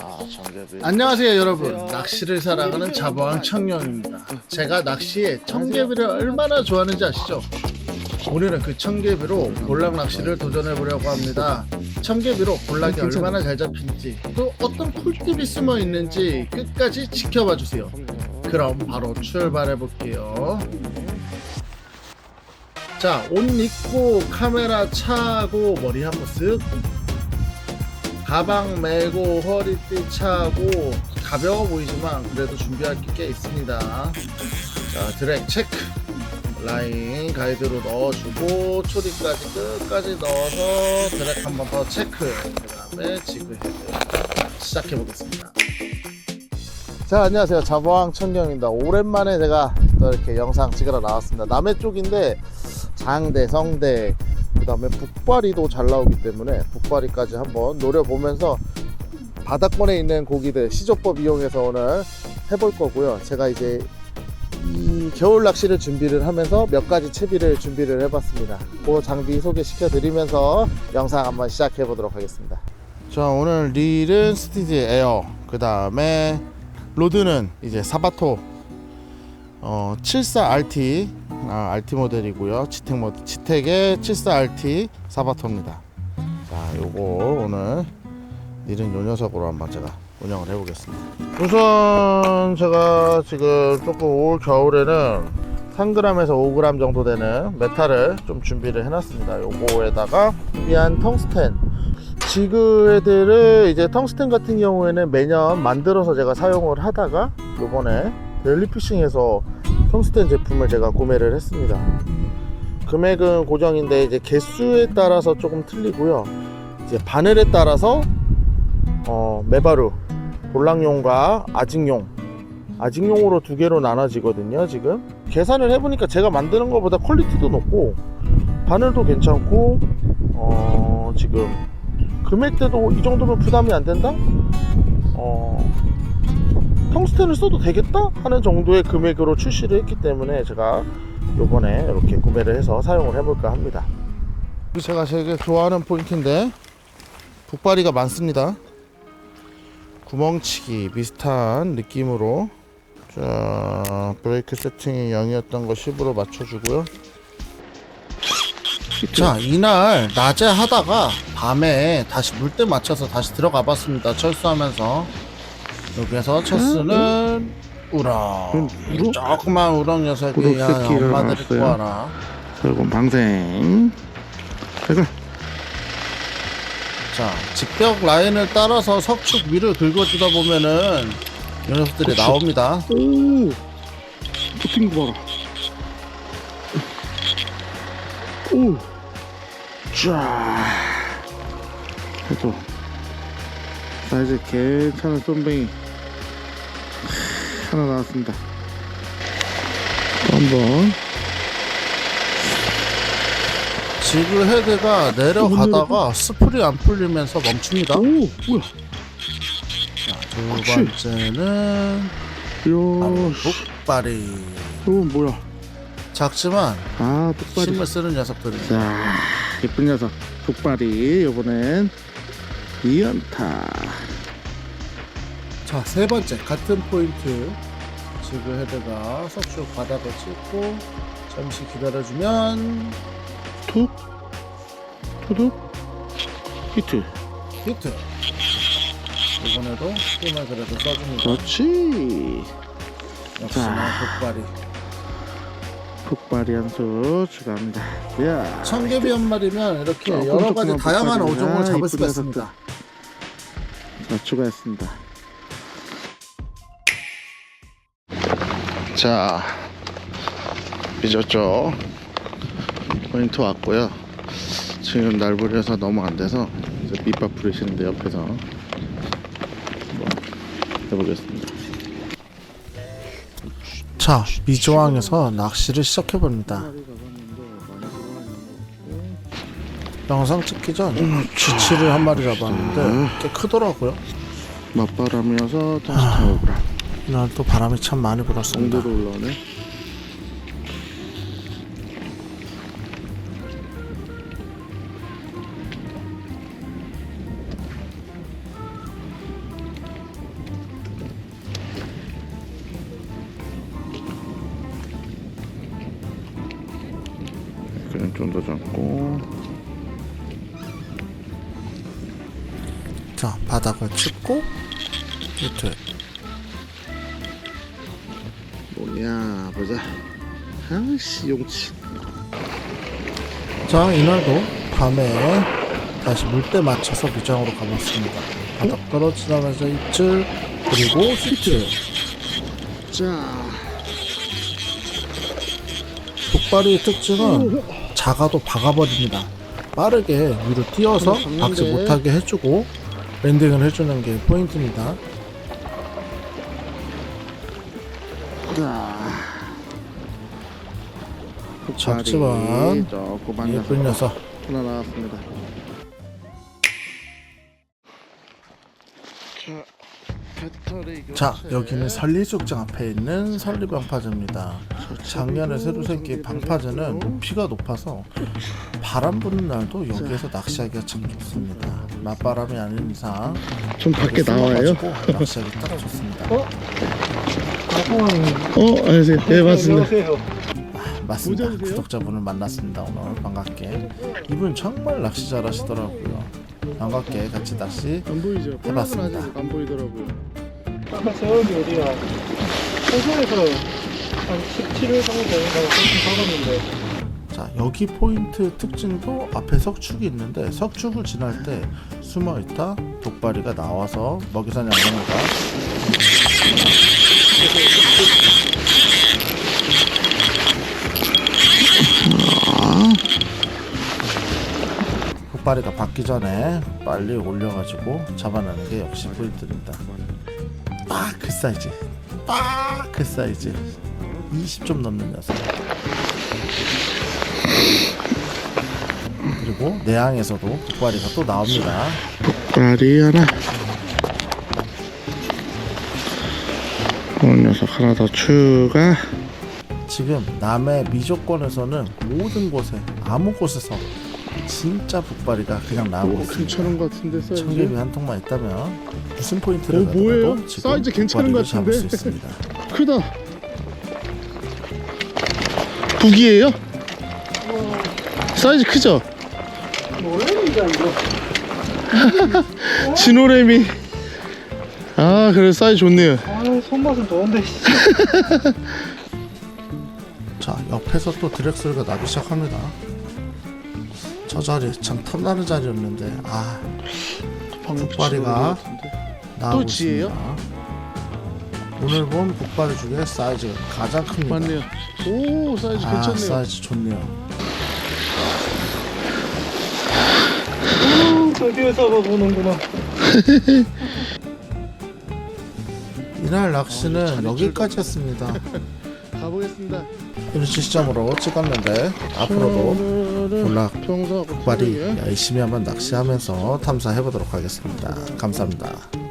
아 안녕하세요 여러분. 낚시를 사랑하는 자보왕 청룡입니다. 제가 낚시에 청개비를 얼마나 좋아하는지 아시죠? 오늘은 그 청개비로 볼락 낚시를 도전해 보려고 합니다. 청개비로 볼락이 얼마나 잘 잡힐지 또 어떤 꿀팁이 숨어 있는지 끝까지 지켜봐 주세요. 그럼 바로 출발해 볼게요. 자 옷 입고 카메라 차고 머리 한번 쓱 가방 메고 허리띠 차고 가벼워 보이지만 그래도 준비할 게 꽤 있습니다. 자 드랙 체크 라인 가이드로 넣어주고 초리까지 끝까지 넣어서 드랙 한 번 더 체크 그 다음에 지그 헤드 시작해 보겠습니다. 자 안녕하세요 자보왕 천경입니다. 오랜만에 제가 또 이렇게 영상 찍으러 나왔습니다. 남해 쪽인데 장대 성대 그 다음에 북바리도 잘 나오기 때문에 북바리까지 한번 노려보면서 바닥권에 있는 고기들 시조법 이용해서 오늘 해볼 거고요. 제가 이제 이 겨울 낚시를 준비를 하면서 몇 가지 채비를 준비를 해봤습니다. 그 장비 소개시켜 드리면서 영상 한번 시작해 보도록 하겠습니다. 자 오늘 릴은 스티지 에어 그 다음에 로드는 이제 사바토 어, 74RT 아, RT 모델이고요. 지텍 모델 지텍의 74RT 사바토입니다. 자, 요거 오늘 일은 요 녀석으로 한번 제가 운영을 해보겠습니다. 우선 제가 지금 조금 올 겨울에는 3g에서 5g 정도 되는 메탈을 좀 준비를 해놨습니다. 요거에다가 준비한 텅스텐 지그 헤드를 이제 텅스텐 같은 경우에는 매년 만들어서 제가 사용을 하다가 요번에 델리피싱에서 텅스텐 제품을 제가 구매를 했습니다. 금액은 고정인데 이제 개수에 따라서 조금 틀리고요. 이제 바늘에 따라서 어, 메바루 볼락용과 아직용 아직용으로 두 개로 나눠지거든요. 지금 계산을 해보니까 제가 만드는 것보다 퀄리티도 높고 바늘도 괜찮고 어, 지금 금액대도 이 정도면 부담이 안 된다? 어, 텅스텐을 써도 되겠다? 하는 정도의 금액으로 출시를 했기 때문에 제가 요번에 이렇게 구매를 해서 사용을 해볼까 합니다. 제가 되게 좋아하는 포인트인데 북바리가 많습니다. 구멍치기 비슷한 느낌으로 자 브레이크 세팅이 0이었던 거 10으로 맞춰주고요. 자 이날 낮에 하다가 밤에 다시 물때 맞춰서 다시 들어가 봤습니다. 철수하면서 여기서 우럭 음, 우럭? 조그만 우럭 녀석이 야 새끼를 엄마들이 낳았어요. 구하라 그리고 방생. 자 직벽 라인을 따라서 석축 위를 긁어주다 보면은 이 녀석들이 그치. 나옵니다. 오! 붙은 거 봐라. 오쫙 해도 사이즈 괜찮은 쏨뱅이 하나 나왔습니다. 한번. 지그 헤드가 내려가다가 스프리 안 풀리면서 멈춥니다. 오 뭐야? 자, 두 그치. 번째는 이야 북바리 이건 뭐야? 작지만 아 똑바리 힘을 쓰는 녀석들입니다. 자, 예쁜 녀석. 북발이 이번엔 이연타. 자, 세 번째 같은 포인트 지그 헤드가 석축 바닥을 찍고 잠시 기다려주면 툭 투둑 히트. 히트. 이번에도 힘을 그래도 써줍니다. 그렇지. 역시나 북발이. 북발이 한수 추가합니다 야 청개비 한 마리면 이렇게 여러 가지 다양한. 어종을 아, 잡을 수가. 있습니다. 자 추가했습니다 자 삐졌죠? 포인트 왔고요. 지금 날 부려서 너무 안 돼서 이제 밑밥 부리시는데 옆에서 한번 해보겠습니다. 자 미조항에서 낚시를 시작해봅니다. 영상 찍기 전 쥐치를 한 마리 잡았는데 꽤 크더라고요. 맞바람이어서 다시 타오그라 오늘 또 바람이 참 많이 불었습니다. 강도로 올라오네. 그냥 좀 더 잡고 자 바닥을 찍고 이렇게 뭐냐 보자. 아씨 용치. 자 이날도 밤에 다시 물때 맞춰서 미장으로 가봤습니다. 바닥 떨어지자마자 입질 그리고 스위트. 자. 독발이의 특징은 작아도 박아버립니다. 빠르게 위로 띄어서 박는데. 박지 못하게 해주고 랜딩을 해주는 게 포인트입니다 만나서 예쁜 녀석. 하나 나왔습니다. 자. 여기는 설리숙장 앞에 있는 설리방파제입니다. 작년에 새로 생긴 방파제는 높이가 높아서 바람 부는 날도 여기에서 낚시하기가 참 좋습니다. 맞바람이 아닌 이상 좀 밖에 나와요? 낚시하기 딱 좋습니다. 어, 안녕하세요. 네, 맞습니다. 아, 맞습니다? 구독자분을 만났습니다 오늘 반갑게 이분 정말 낚시 잘하시더라고요 반갑게 같이 낚시 안 보이죠? 해봤습니다. 아직 안 보이더라고요. 아까 저기 어디야? 호수에서 한 17일 정도 되는 거 잡았는데 자 여기 포인트 특징도 앞에 석축이 있는데 석축을 지날 때 숨어 있다 독바리가 나와서 먹이사냥 합니다 독바리가 받기 전에 빨리 올려가지고 잡아내는 게 역시 포인트입니다 딱 그 사이즈 딱 그 사이즈 20점 넘는 녀석 그리고 내항에서도 독바리가 또 나옵니다. 다리 하나. 오늘 녀석 하나 더 추가. 지금 남해 미조권에서는 모든 곳에 아무 곳에서 진짜 북바리가 그냥 나오고 있습니다. 괜찮은 것 같은데 사이즈. 청개비 한 통만 있다면 무슨 포인트를 오, 뭐예요? 가더라도 지금 사이즈 괜찮은 것 북바리를 잡을 수 같은데? 있습니다. 크다. 북이에요? 사이즈 크죠? 진호래미. 아, 그래 사이즈 좋네요. 아 손맛은 씨. 자 옆에서 또 드렉슬가 나기 시작합니다. 저 자리 참 탐나는 자리였는데 아 북바리가 나오고 또 지예요? 있습니다. 오늘 본 북바리 중에 사이즈가 가장 큽니다. 맞네요. 오, 사이즈 아 괜찮네요. 사이즈 좋네요. 저기에서 보는구나 이날 낚시는 여기까지였습니다. 가보겠습니다. 이런 시점으로 찍었는데 앞으로도 볼락 평소하고 북발이 다르게 열심히 한번 낚시하면서 탐사해 보도록 하겠습니다. 감사합니다.